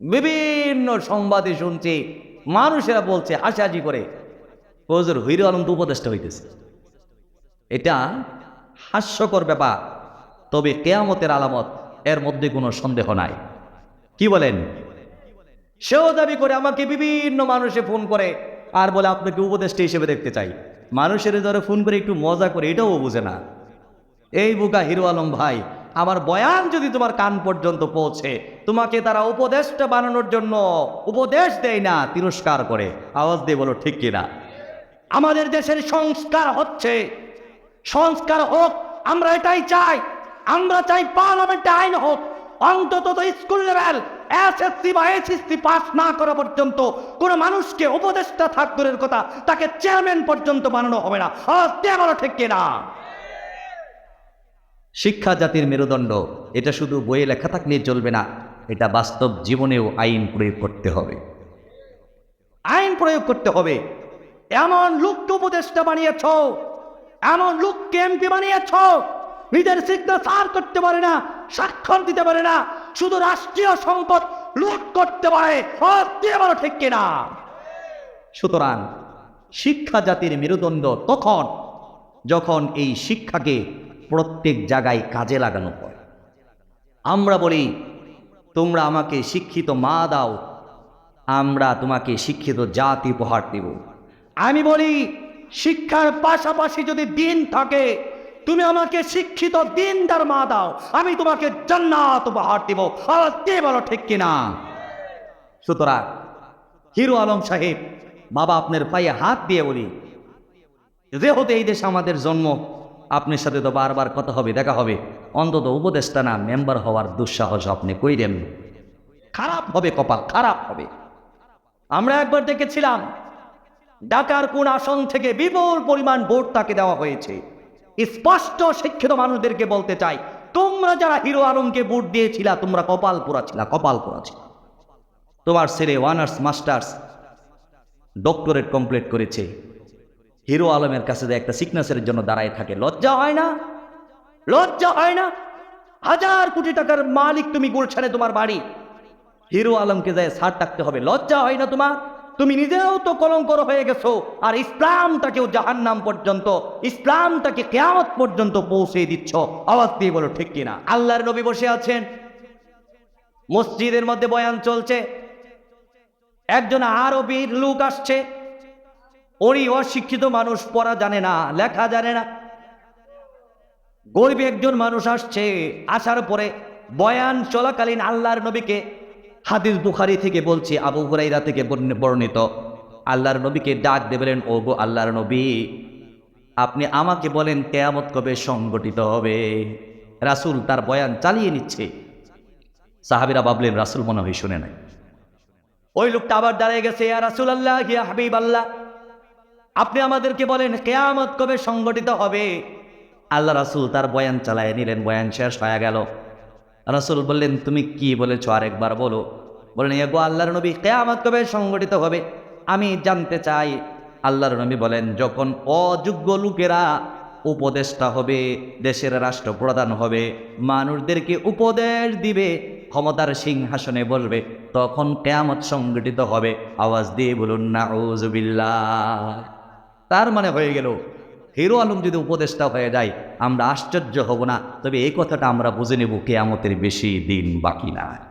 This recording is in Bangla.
বিভিন্ন সংবাদে শুনছি, মানুষেরা বলছে হাসাহাসি করে ফজর হিরো আলম তো উপদেষ্টা হইতেছে। এটা হাস্যকর ব্যাপার, তবে কেয়ামতের আলামত এর মধ্যে কোনো সন্দেহ নাই। কি বলেন? সেও দাবি করে, আমাকে বিভিন্ন মানুষে ফোন করে, আর বলে, আপনাকে উপদেষ্টা হিসেবে দেখতে চাই। মানুষের ধরে ফোন করে একটু মজা করে, এটাও বুঝে না। এই বুকা হিরো আলম ভাই আমার বয়ান যদি তোমার কান পর্যন্ত পৌঁছে, তোমাকে তারা উপদেশটা বানানোর জন্য উপদেশ দেয় না, তিরস্কার করে। আওয়াজ দিয়ে বলো, ঠিক কিনা? আমাদের দেশের সংস্কার হচ্ছে, সংস্কার হোক, আমরা এটাই চাই। আমরা চাই পার্লামেন্টে আইন হোক, অন্তত স্কুল লেভেল, এসএসসি বা এসএসসি পাস না করা পর্যন্ত কোনো মানুষকে উপদেষ্টা থাকবের কথা তাকে চেয়ারম্যান পর্যন্ত বানানো হবে না। দিয়ে বলো, ঠিক কিনা? শিক্ষা জাতির মেরুদণ্ড, এটা শুধু বইয়ে লেখা থাকলে চলবে না, এটা বাস্তব জীবনেও আইন প্রয়োগ করতে হবে। আইন প্রয়োগ করতে হবে। এমন লোককে উপদেষ্টা বানিয়েছ, এমন লোককে এমপি বানিয়েছ, নিজের সিগনেচার করতে পারে না, স্বাক্ষর দিতে পারে না, শুধু রাষ্ট্রীয় সম্পদ লুট করতে পারে বলো ঠিক কিনা? সুতরাং শিক্ষা জাতির মেরুদণ্ড তখন, যখন এই শিক্ষাকে প্রত্যেক জায়গায় কাজে লাগানো হয় আমরা বলি, তোমরা আমাকে শিক্ষিত মা দাও, আমরা তোমাকে শিক্ষিত জাতি উপহার দেব। আমি বলি, শিক্ষার পাশাপাশি যদি দিন থাকে, তুমি আমাকে শিক্ষিত দিনদার মা দাও, আমি তোমাকে জান্নাত উপহার দিব। কে বলো ঠিক কিনা? সুতরাং হিরো আলম সাহেব, বাবা আপনার পায়ে হাত দিয়ে বলি, যেহেতু এই দেশে আমাদের জন্ম আপনার সাথে তো বারবার কথা হবে, দেখা হবে। অন্তত উপদেষ্টা না, মেম্বার হওয়ার দুঃসাহস আপনি কইরেন। খারাপ হবে কপাল, খারাপ হবে। আমরা একবার দেখেছিলাম, ঢাকার কোন আসন থেকে বিপুল পরিমাণ ভোট তাকে দেওয়া হয়েছে। স্পষ্ট শিক্ষিত মানুষদেরকে বলতে চাই, তোমরা যারা হিরো আলমকে ভোট দিয়েছিলা, তোমরা কপাল পোড়া ছিলা, কপাল পোড়া ছিল। তোমার ছেলে ওয়ানার্স মাস্টার্স ডক্টরেট কমপ্লিট করেছে। হিরো আলমের কাছে যে একটা সিকনেসের জন্য দাঁড়ায় থাকে, লজ্জা হয় না? লজ্জা হয় না? হাজার কোটি টাকার মালিক তুমি গুলশানে তোমার বাড়ি। হিরো আলমকে যায় সার থাকতে হবে, লজ্জা হয় না তোমার? তুমি নিজেও তো কলঙ্কর হয়ে গেছো, আর ইসলামটাকেও জাহান্নাম পর্যন্ত, ইসলামটাকে কেয়ামত পর্যন্ত পৌঁছে দিচ্ছ। আওয়াজ দিয়ে বলো, ঠিক কিনা? আল্লাহর নবী বসে আছেন। মসজিদের মধ্যে বয়ান চলছে। একজন আরবির লোক আসছে। ওরই অশিক্ষিত মানুষ পড়া জানে না, লেখা জানে না। গরিব একজন মানুষ আসছে, আসার পরে বয়ান চলাকালীন আল্লাহর নবীকে হাদিস বুখারি থেকে বলছি, আবু হুরাইরা থেকে বর্ণ- বর্ণিত। আল্লাহর নবীকে ডাক দেবেন ও গো আল্লাহর নবী, আপনি আমাকে বলেন কেয়ামত কবে সংগঠিত হবে? রাসূল তার বয়ান চালিয়ে নিচ্ছে। সাহাবিরা ভাবলেন, রাসূল মনে হয় শুনে নাই। ওই লোকটা আবার দাঁড়িয়ে গেছে, ইয়া রাসূল আল্লাহ হাবিব আল্লাহ আপনি আমাদেরকে বলেন, কেয়ামত কবে সংগঠিত হবে? আল্লাহ রাসূল তার বয়ান চালায় নিলেন, বয়ান শেষ হয়ে গেল। রাসূল বললেন, তুমি কি বলেছ আরেকবার বলো। বলেন, এগো, আল্লাহর নবী কেয়ামত কবে সংগঠিত হবে? আমি জানতে চাই। আল্লাহর নবী বলেন, যখন অযোগ্য লোকেরা উপদেষ্টা হবে, দেশের রাষ্ট্রপ্রধান হবে, মানুষদেরকে উপদেশ দিবে, ক্ষমতার সিংহাসনে বলবে তখন কেয়ামত সংগঠিত হবে। আওয়াজ দিয়ে বলুন না তার মানে হয়ে গেল, হিরো আলম যদি উপদেষ্টা হয়ে যায়, আমরা আশ্চর্য হব না। তবে এই কথাটা আমরা বুঝে নেব, কেয়ামতের বেশি দিন বাকি না